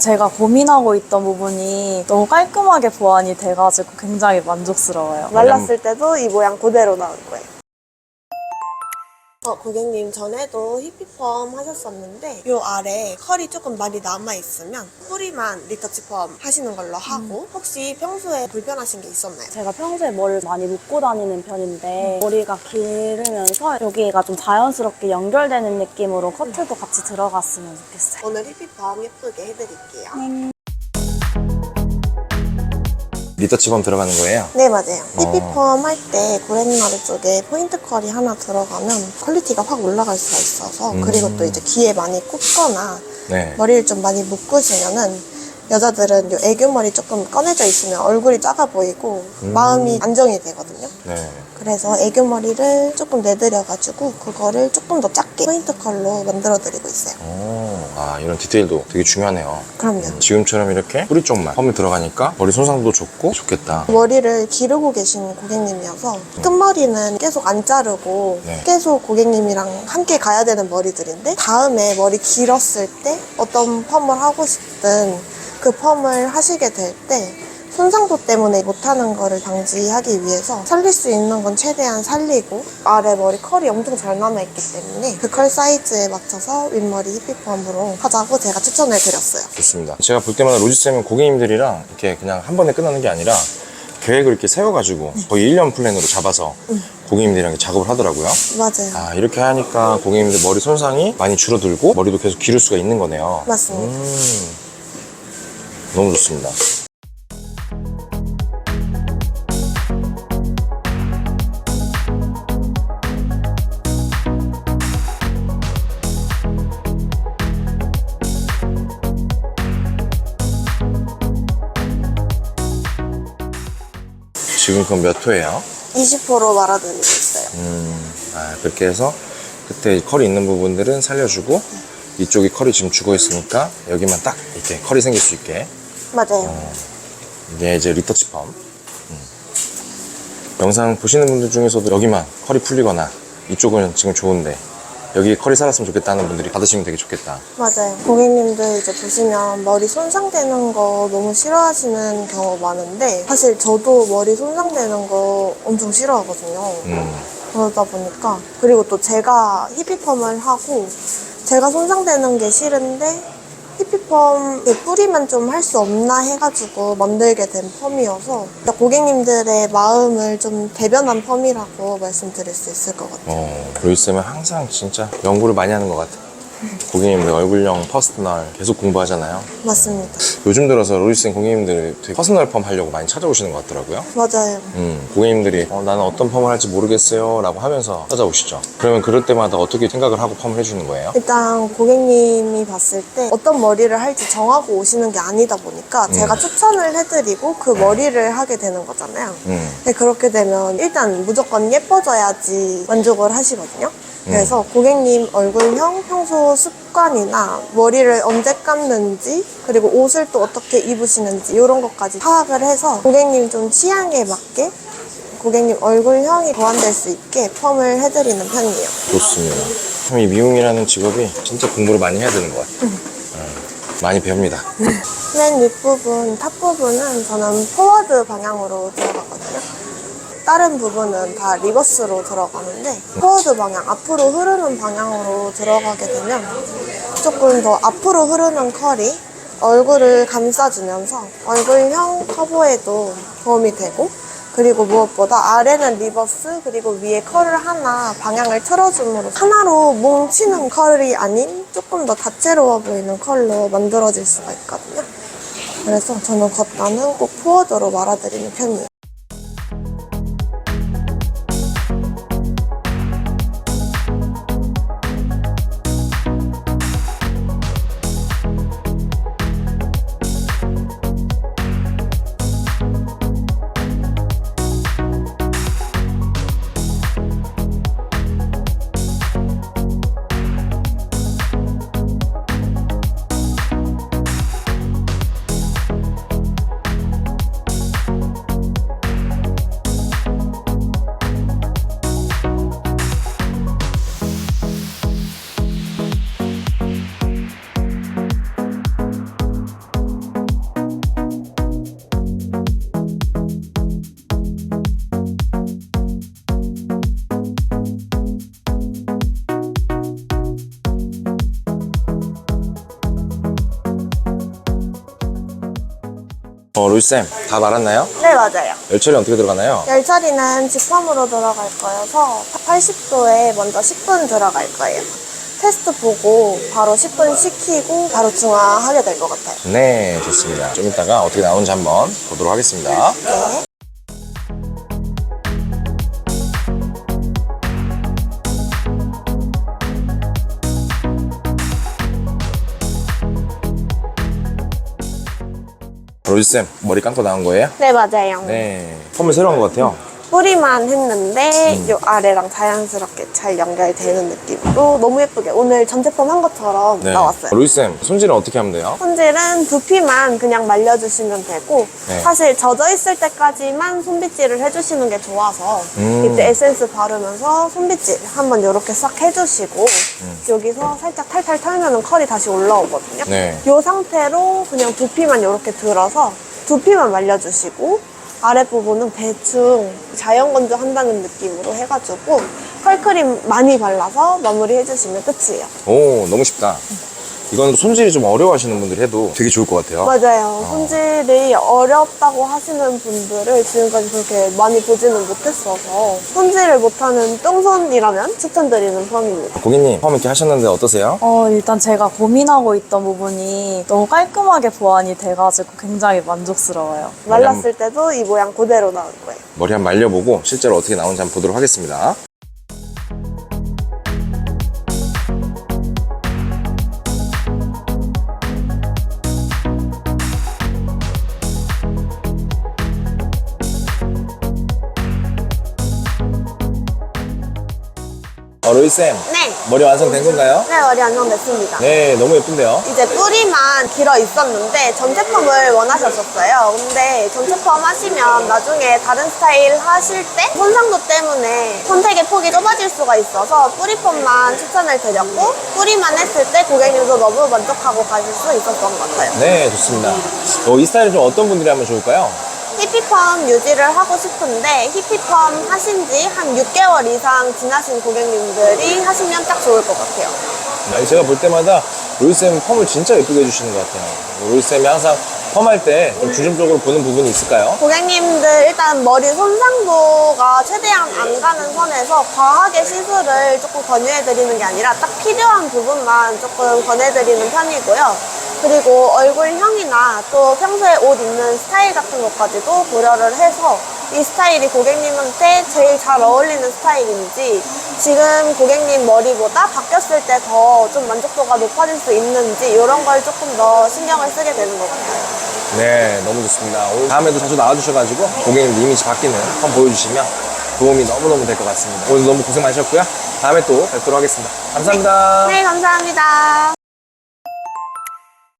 제가 고민하고 있던 부분이 너무 깔끔하게 보완이 돼가지고 굉장히 만족스러워요. 말랐을 때도 이 모양 그대로 나올 거예요. 어, 고객님 전에도 히피펌 하셨었는데 요 아래 컬이 조금 많이 남아있으면 뿌리만 리터치 펌 하시는 걸로 하고 혹시 평소에 불편하신 게 있었나요? 제가 평소에 머리를 많이 묶고 다니는 편인데 머리가 기르면서 여기가 좀 자연스럽게 연결되는 느낌으로 커트도 같이 들어갔으면 좋겠어요. 오늘 히피펌 예쁘게 해드릴게요. 리터치범 들어가는 거예요? 네 맞아요. 어. 히피펌 할 때 고랭나루 쪽에 포인트 컬이 하나 들어가면 퀄리티가 확 올라갈 수가 있어서 음. 그리고 또 이제 귀에 많이 꽂거나 네. 머리를 좀 많이 묶으시면은 여자들은 요 애교머리 조금 꺼내져 있으면 얼굴이 작아 보이고 음. 마음이 안정이 되거든요. 네. 그래서 애교머리를 조금 내드려가지고 그거를 조금 더 작게 포인트 컬로 만들어드리고 있어요. 오, 아, 이런 디테일도 되게 중요하네요. 그럼요. 지금처럼 이렇게 뿌리 쪽만 펌이 들어가니까 머리 손상도 좋고 좋겠다. 머리를 기르고 계신 고객님이어서 끝머리는 계속 안 자르고 네. 계속 고객님이랑 함께 가야 되는 머리들인데 다음에 머리 길었을 때 어떤 펌을 하고 싶든 그 펌을 하시게 될 때 손상도 때문에 못하는 거를 방지하기 위해서 살릴 수 있는 건 최대한 살리고 아래 머리 컬이 엄청 잘 남아있기 때문에 그 컬 사이즈에 맞춰서 윗머리 히피펌으로 하자고 제가 추천을 드렸어요. 좋습니다. 제가 볼 때마다 로지쌤은 고객님들이랑 이렇게 그냥 한 번에 끝나는 게 아니라 계획을 이렇게 세워가지고 거의 1년 플랜으로 잡아서 고객님들이랑 작업을 하더라고요. 맞아요. 아, 이렇게 하니까 고객님들 머리 손상이 많이 줄어들고 머리도 계속 기를 수가 있는 거네요. 맞습니다. 음, 너무 좋습니다. 지금 그럼 몇 회예요? 20% 말아드리고 있어요. 음, 아, 그렇게 해서 그때 컬이 있는 부분들은 살려주고 이쪽이 컬이 지금 죽어 있으니까 여기만 딱 이렇게 컬이 생길 수 있게 맞아요. 이게 이제 리터치 펌. 음. 영상 보시는 분들 중에서도 여기만 컬이 풀리거나 이쪽은 지금 좋은데 여기 컬이 살았으면 좋겠다는 분들이 받으시면 되게 좋겠다. 맞아요. 고객님들 이제 보시면 머리 손상되는 거 너무 싫어하시는 경우 많은데 사실 저도 머리 손상되는 거 엄청 싫어하거든요. 음, 그러다 보니까 그리고 또 제가 히피펌을 하고 제가 손상되는 게 싫은데 히피펌 그 뿌리만 좀 할 수 없나 해가지고 만들게 된 펌이어서 고객님들의 마음을 좀 대변한 펌이라고 말씀드릴 수 있을 것 같아요. 어, 로이쌤은 항상 진짜 연구를 많이 하는 것 같아. 고객님들 얼굴형 퍼스널 계속 공부하잖아요. 맞습니다. 요즘 들어서 로이쌤 고객님들 되게 퍼스널 펌 하려고 많이 찾아오시는 것 같더라고요. 맞아요. 음, 고객님들이 어, 나는 어떤 펌을 할지 모르겠어요 라고 하면서 찾아오시죠. 그러면 그럴 때마다 어떻게 생각을 하고 펌을 해주는 거예요? 일단 고객님이 봤을 때 어떤 머리를 할지 정하고 오시는 게 아니다 보니까 제가 추천을 해드리고 그 머리를 하게 되는 거잖아요. 음, 근데 그렇게 되면 일단 무조건 예뻐져야지 만족을 하시거든요. 그래서 고객님 얼굴형, 평소 습관이나 머리를 언제 감는지 그리고 옷을 또 어떻게 입으시는지 이런 것까지 파악을 해서 고객님 좀 취향에 맞게 고객님 얼굴형이 보완될 수 있게 펌을 해드리는 편이에요. 좋습니다. 참 이 미용이라는 직업이 진짜 공부를 많이 해야 되는 것 같아요. 어, 많이 배웁니다. 맨 윗부분, 탑 부분은 저는 포워드 방향으로 들어가거든요. 다른 부분은 다 리버스로 들어가는데 포워드 방향, 앞으로 흐르는 방향으로 들어가게 되면 조금 더 앞으로 흐르는 컬이 얼굴을 감싸주면서 얼굴형 커버에도 도움이 되고 그리고 무엇보다 아래는 리버스 그리고 위에 컬을 하나 방향을 틀어줌으로 하나로 뭉치는 컬이 아닌 조금 더 다채로워 보이는 컬로 만들어질 수가 있거든요. 그래서 저는 겉단은 꼭 포워드로 말아드리는 편이에요. 어, 로이쌤, 다 말았나요? 네, 맞아요. 열처리 어떻게 들어가나요? 열처리는 직판으로 들어갈 거여서 80도에 먼저 10분 들어갈 거예요. 테스트 보고 바로 10분 식히고 바로 중화하게 될 것 같아요. 네, 좋습니다. 좀 이따가 어떻게 나오는지 한번 보도록 하겠습니다. 네. 로이쌤, 머리 감고 나온 거예요? 네, 맞아요. 네. 폼을 새로 한 것 같아요. 뿌리만 했는데 음. 요 아래랑 자연스럽게 잘 연결되는 느낌으로 너무 예쁘게 오늘 전 제품 한 것처럼 네. 나왔어요. 로이쌤, 손질은 어떻게 하면 돼요? 손질은 두피만 그냥 말려주시면 되고 네. 사실 젖어 있을 때까지만 손빗질을 해주시는 게 좋아서 음. 이때 에센스 바르면서 손빗질 한번 이렇게 싹 해주시고 음. 여기서 살짝 탈탈 털면 컬이 다시 올라오거든요. 네. 이 상태로 그냥 두피만 이렇게 들어서 두피만 말려주시고 아랫부분은 대충 자연 건조 한다는 느낌으로 해가지고 컬크림 많이 발라서 마무리 해주시면 끝이에요. 오, 너무 쉽다. 이건 손질이 좀 어려워하시는 분들이 해도 되게 좋을 것 같아요. 맞아요. 손질이 어렵다고 하시는 분들을 지금까지 그렇게 많이 보지는 못했어서 손질을 못하는 똥손이라면 추천드리는 펌입니다. 고객님, 펌 이렇게 하셨는데 어떠세요? 어, 일단 제가 고민하고 있던 부분이 너무 깔끔하게 보완이 돼가지고 굉장히 만족스러워요. 말랐을 때도 이 모양 그대로 나올 거예요. 머리 한번 말려보고 실제로 어떻게 나오는지 한번 보도록 하겠습니다. 로이쌤, 네. 머리 완성된 건가요? 네, 머리 완성됐습니다. 네, 너무 예쁜데요? 이제 뿌리만 길어 있었는데 전체펌을 원하셨었어요. 근데 전체펌 하시면 나중에 다른 스타일 하실 때 손상도 때문에 선택의 폭이 좁아질 수가 있어서 뿌리펌만 추천을 드렸고 뿌리만 했을 때 고객님도 너무 만족하고 가실 수 있었던 것 같아요. 네, 좋습니다. 어, 이 스타일은 좀 어떤 분들이 하면 좋을까요? 히피펌 유지를 하고 싶은데 히피펌 하신 지 한 6개월 이상 지나신 고객님들이 하시면 딱 좋을 것 같아요. 아니, 제가 볼 때마다 로이쌤 펌을 진짜 예쁘게 해주시는 것 같아요. 로이쌤이 항상 펌할 때 좀 중점적으로 보는 부분이 있을까요? 고객님들 일단 머리 손상도가 최대한 안 가는 선에서 과하게 시술을 조금 권유해드리는 게 아니라 딱 필요한 부분만 조금 권해드리는 편이고요. 그리고 얼굴형이나 또 평소에 옷 입는 스타일 같은 것까지도 고려를 해서 이 스타일이 고객님한테 제일 잘 어울리는 스타일인지 지금 고객님 머리보다 바뀌었을 때 더 좀 만족도가 높아질 수 있는지 이런 걸 조금 더 신경을 쓰게 되는 것 같아요. 네, 너무 좋습니다. 오늘 다음에도 자주 나와주셔가지고 고객님 이미지 바뀌는 펌 보여주시면 도움이 너무너무 될 것 같습니다. 오늘 너무 고생 많으셨고요. 다음에 또 뵙도록 하겠습니다. 감사합니다. 네, 감사합니다.